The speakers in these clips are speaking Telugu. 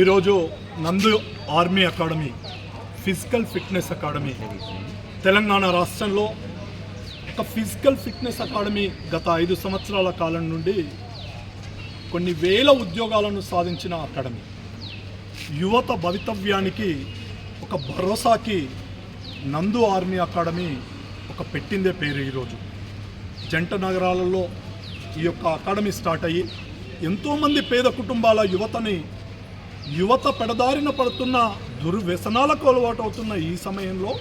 ఈరోజు నందు army academy physical fitness academy Telangana రాష్ట్రంలో ఒక ఫిజికల్ ఫిట్నెస్ అకాడమీ గత ఐదు సంవత్సరాల కాలం నుండి కొన్ని వేల ఉద్యోగాలను సాధించిన అకాడమీ. యువత భవితవ్యానికి ఒక భరోసాకి నందు ఆర్మీ అకాడమీ ఒక పెట్టిందే పేరు ఈరోజు. జంట నగరాలలో ఈ యొక్క అకాడమీ స్టార్ట్ అయ్యి ఎంతోమంది పేద కుటుంబాల యువతని యువత పెడదారిన పడుతున్న దుర్వ్యసనాలకు అలవాటు అవుతున్న ఈ సమయంలో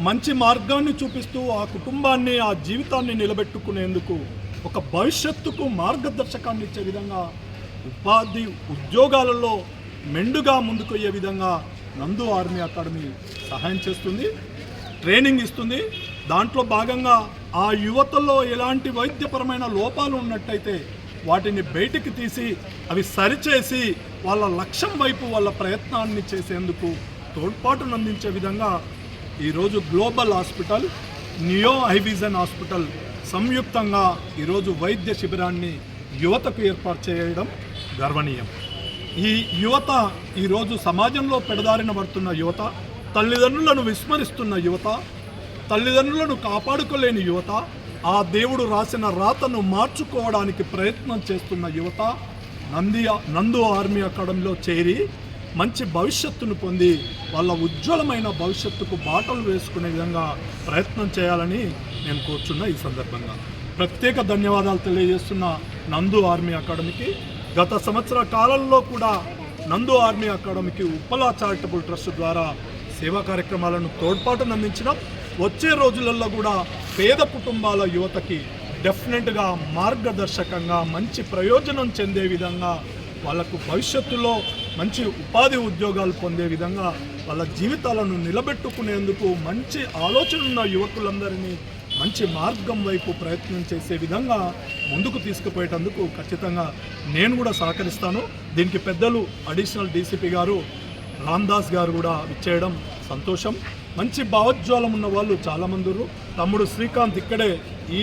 మంచి మార్గాన్ని చూపిస్తూ ఆ కుటుంబాన్ని ఆ జీవితాన్ని నిలబెట్టుకునేందుకు ఒక భవిష్యత్తుకు మార్గదర్శకాన్ని ఇచ్చే విధంగా ఉపాధి ఉద్యోగాలలో మెండుగా ముందుకొయ్యే విధంగా నందు ఆర్మీ అకాడమీ సహాయం చేస్తుంది ట్రైనింగ్ ఇస్తుంది. దాంట్లో భాగంగా ఆ యువతలో ఎలాంటి వైద్యపరమైన లోపాలు ఉన్నట్టయితే వాటిని బయటికి తీసి అవి సరిచేసి వాళ్ళ లక్ష్యం వైపు వాళ్ళ ప్రయత్నాన్ని చేసేందుకు తోడ్పాటును అందించే విధంగా ఈరోజు global hospital neo high vision hospital సంయుక్తంగా ఈరోజు వైద్య శిబిరాన్ని యువతకు ఏర్పాటు చేయడం గర్వనీయం. ఈ యువత ఈరోజు సమాజంలో పెడదారిన పడుతున్న యువత తల్లిదండ్రులను విస్మరిస్తున్న యువత తల్లిదండ్రులను కాపాడుకోలేని యువత ఆ దేవుడు రాసిన రాతను మార్చుకోవడానికి ప్రయత్నం చేస్తున్న యువత నంది నందు ఆర్మీ అకాడమీలో చేరి మంచి భవిష్యత్తును పొంది వాళ్ళ ఉజ్వలమైన భవిష్యత్తుకు బాటలు వేసుకునే విధంగా ప్రయత్నం చేయాలని నేను కోరుచున్న ఈ సందర్భంగా. ప్రత్యేక ధన్యవాదాలు తెలియజేస్తున్న నందు ఆర్మీ అకాడమీకి గత సంవత్సర కాలంలో కూడా నందు ఆర్మీ అకాడమీకి ఉప్పలా చారిటబుల్ ట్రస్ట్ ద్వారా సేవా కార్యక్రమాలను తోడ్పాటునందించడం వచ్చే రోజులలో కూడా పేద కుటుంబాల యువతకి డెఫినెట్గా మార్గదర్శకంగా మంచి ప్రయోజనం చెందే విధంగా వాళ్ళకు భవిష్యత్తులో మంచి ఉపాధి ఉద్యోగాలు పొందే విధంగా వాళ్ళ జీవితాలను నిలబెట్టుకునేందుకు మంచి ఆలోచన ఉన్న యువకులందరినీ మంచి మార్గం వైపు ప్రయత్నం చేసే విధంగా ముందుకు తీసుకుపోయేటందుకు ఖచ్చితంగా నేను కూడా సహకరిస్తాను. దీనికి పెద్దలు అడిషనల్ డీసీపీ గారు రామ్దాస్ గారు కూడా ఇచ్చేయడం సంతోషం. మంచి భావోజ్వాలం ఉన్న వాళ్ళు చాలామంది తమ్ముడు శ్రీకాంత్ ఇక్కడే ఈ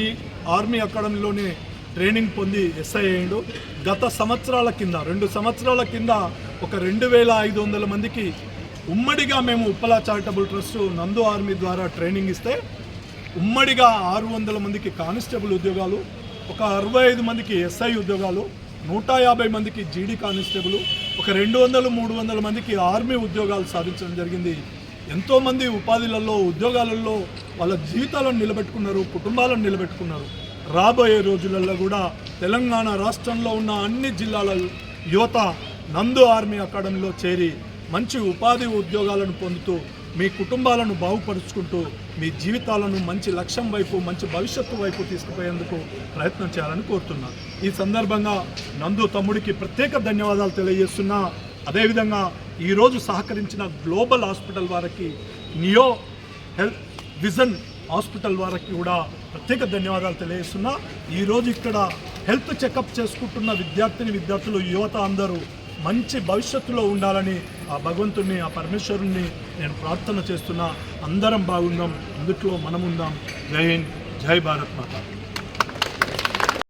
ఆర్మీ అకాడమీలోనే ట్రైనింగ్ పొంది ఎస్ఐ అయ్యిండు. గత సంవత్సరాల కింద రెండు సంవత్సరాల కింద ఒక రెండు వేల ఐదు వందల మందికి ఉమ్మడిగా మేము ఉప్పలా చారిటబుల్ ట్రస్ట్ నందు ఆర్మీ ద్వారా ట్రైనింగ్ ఇస్తే ఉమ్మడిగా ఆరు వందల మందికి కానిస్టేబుల్ ఉద్యోగాలు ఒక అరవై ఐదు మందికి ఎస్ఐ ఉద్యోగాలు నూట యాభై మందికి జీడీ కానిస్టేబుల్ ఒక రెండు వందలు మూడు వందల మందికి ఆర్మీ ఉద్యోగాలు సాధించడం జరిగింది. ఎంతోమంది ఉపాధిలలో ఉద్యోగాలలో వాళ్ళ జీవితాలను నిలబెట్టుకున్నారు కుటుంబాలను నిలబెట్టుకున్నారు. రాబోయే రోజులలో కూడా తెలంగాణ రాష్ట్రంలో ఉన్న అన్ని జిల్లాల యువత నందు ఆర్మీ అకాడమీలో చేరి మంచి ఉపాధి ఉద్యోగాలను పొందుతూ మీ కుటుంబాలను బాగుపరుచుకుంటూ మీ జీవితాలను మంచి లక్ష్యం వైపు మంచి భవిష్యత్తు వైపు తీసుకుపోయేందుకు ప్రయత్నం చేయాలని కోరుతున్నాను ఈ సందర్భంగా నందు తమ్ముడికి ప్రత్యేక ధన్యవాదాలు తెలియజేస్తున్నా. అదేవిధంగా ఈరోజు సహకరించిన గ్లోబల్ హాస్పిటల్ వారికి నియో హెల్త్ విజన్ హాస్పిటల్ వారికి కూడా ప్రత్యేక ధన్యవాదాలు తెలియజేస్తున్నా. ఈరోజు ఇక్కడ హెల్త్ చెకప్ చేసుకుంటున్న విద్యార్థిని విద్యార్థులు యువత అందరూ మంచి భవిష్యత్తులో ఉండాలని ఆ భగవంతుడిని ఆ పరమేశ్వరుణ్ణి నేను ప్రార్థన చేస్తున్నా. అందరం బాగుందాం. అందుట్లో మనముందాం. జై హింద్. జై భారత్ మాత.